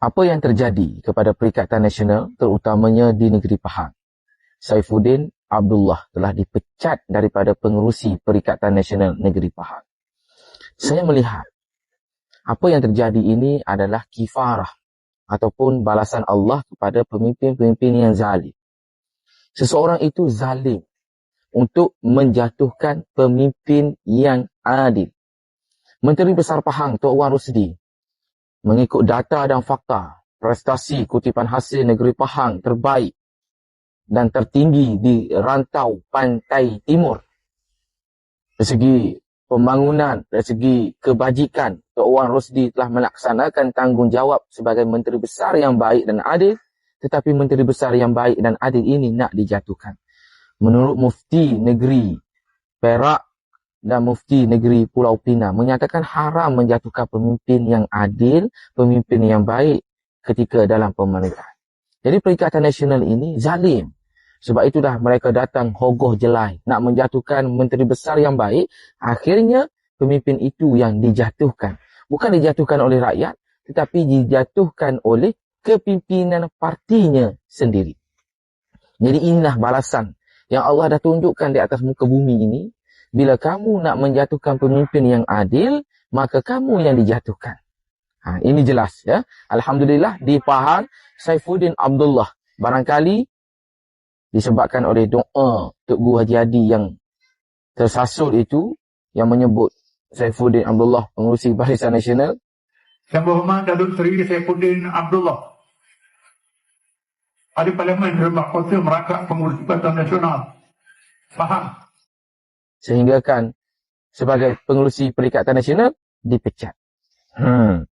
Apa yang terjadi kepada Perikatan Nasional terutamanya di negeri Pahang? Saifuddin Abdullah telah dipecat daripada pengerusi Perikatan Nasional Negeri Pahang. Saya melihat apa yang terjadi ini adalah kifarah ataupun balasan Allah kepada pemimpin-pemimpin yang zalim. Seseorang itu zalim untuk menjatuhkan pemimpin yang adil. Menteri Besar Pahang, Tok Wan Rusdi, mengikut data dan fakta, prestasi kutipan hasil negeri Pahang terbaik dan tertinggi di rantau pantai timur. Dari segi pembangunan, dari segi kebajikan, Tok Wan Rosdi telah melaksanakan tanggungjawab sebagai Menteri Besar yang baik dan adil, tetapi Menteri Besar yang baik dan adil ini nak dijatuhkan. Menurut Mufti Negeri Perak dan Mufti Negeri Pulau Pinang menyatakan haram menjatuhkan pemimpin yang adil, pemimpin yang baik ketika dalam pemerintahan. Jadi Perikatan Nasional ini zalim. Sebab itulah mereka datang hogoh jelai nak menjatuhkan menteri besar yang baik. Akhirnya pemimpin itu yang dijatuhkan. Bukan dijatuhkan oleh rakyat tetapi dijatuhkan oleh kepimpinan partinya sendiri. Jadi inilah balasan yang Allah dah tunjukkan di atas muka bumi ini bila kamu nak menjatuhkan pemimpin yang adil, maka kamu yang dijatuhkan. Ha, ini jelas ya. Alhamdulillah di Pahang Saifuddin Abdullah barangkali disebabkan oleh doa Tok Guru Haji Adi yang tersasul itu yang menyebut Saifuddin Abdullah pengurusi Barisan Nasional. Yang berhormat Datuk Seri Saifuddin Abdullah. Ahli Parlimen Rebak Kota Merakak Pengurus Barisan Nasional. Faham sehingga kan sebagai pengurusi Perikatan Nasional dipecat. Hmm.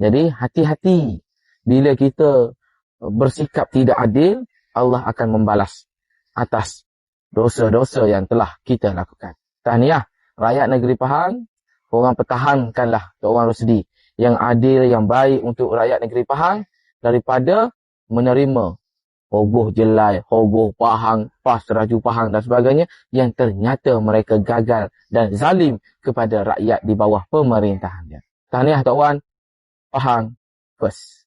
Jadi hati-hati bila kita bersikap tidak adil, Allah akan membalas atas dosa-dosa yang telah kita lakukan. Tahniah rakyat negeri Pahang, orang pertahankanlah orang Rosdi yang adil, yang baik untuk rakyat negeri Pahang daripada menerima Hogoh Jelai, Hogoh Pahang, Pas Raju Pahang dan sebagainya yang ternyata mereka gagal dan zalim kepada rakyat di bawah pemerintahannya. Tahniah Tok Wan, Pahang, first.